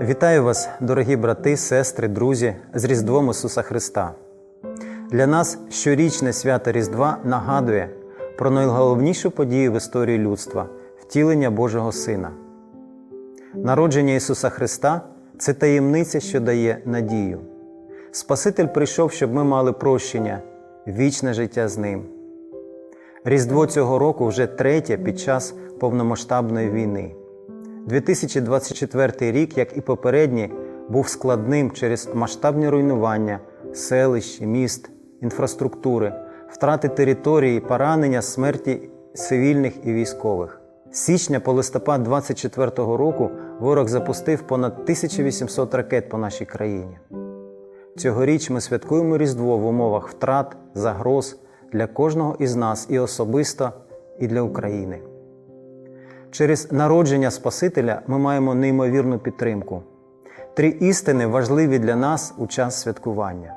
Вітаю вас, дорогі брати, сестри, друзі, з Різдвом Ісуса Христа. Для нас щорічне свято Різдва нагадує про найголовнішу подію в історії людства втілення Божого Сина. Народження Ісуса Христа це таємниця, що дає надію. Спаситель прийшов, щоб ми мали прощення, вічне життя з Ним. Різдво цього року вже третє під час повномасштабної війни. 2024 рік, як і попередній, був складним через масштабні руйнування селищ, міст, інфраструктури, втрати території, поранення, смерті цивільних і військових. З січня по листопад 2024 року ворог запустив понад 1800 ракет по нашій країні. Цьогоріч ми святкуємо Різдво в умовах втрат, загроз для кожного із нас і особисто, і для України. Через народження Спасителя ми маємо неймовірну підтримку. Три істини важливі для нас у час святкування.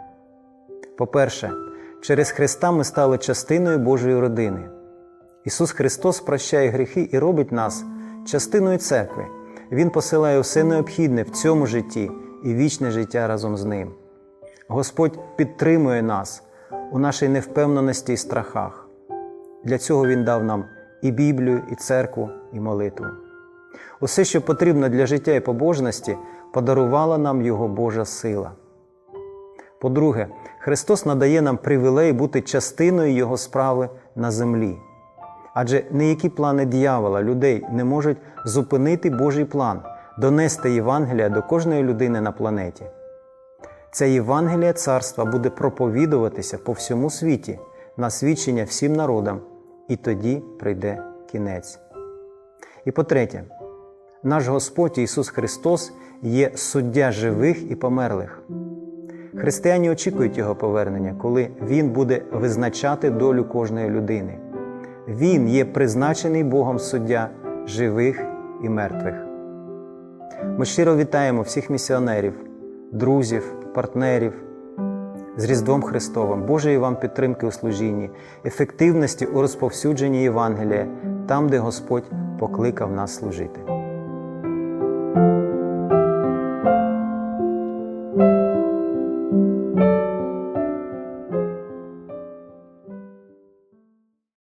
По-перше, через Христа ми стали частиною Божої родини. Ісус Христос прощає гріхи і робить нас частиною церкви. Він посилає все необхідне в цьому житті і вічне життя разом з Ним. Господь підтримує нас у нашій невпевненості і страхах. Для цього Він дав нам і Біблію, і церкву, і молитву. Усе, що потрібно для життя і побожності, подарувала нам Його Божа сила. По-друге, Христос надає нам привілей бути частиною Його справи на землі. Адже ніякі плани дьявола, людей не можуть зупинити Божий план, донести Євангелія до кожної людини на планеті. Це Євангелія царства буде проповідуватися по всьому світі на свідчення всім народам, і тоді прийде кінець. І по-третє, наш Господь Ісус Христос є суддя живих і померлих. Християні очікують Його повернення, коли Він буде визначати долю кожної людини. Він є призначений Богом суддя живих і мертвих. Ми щиро вітаємо всіх місіонерів, друзів, партнерів з Різдвом Христовим, Божої вам підтримки у служінні, ефективності у розповсюдженні Євангелія там, де Господь покликав нас служити.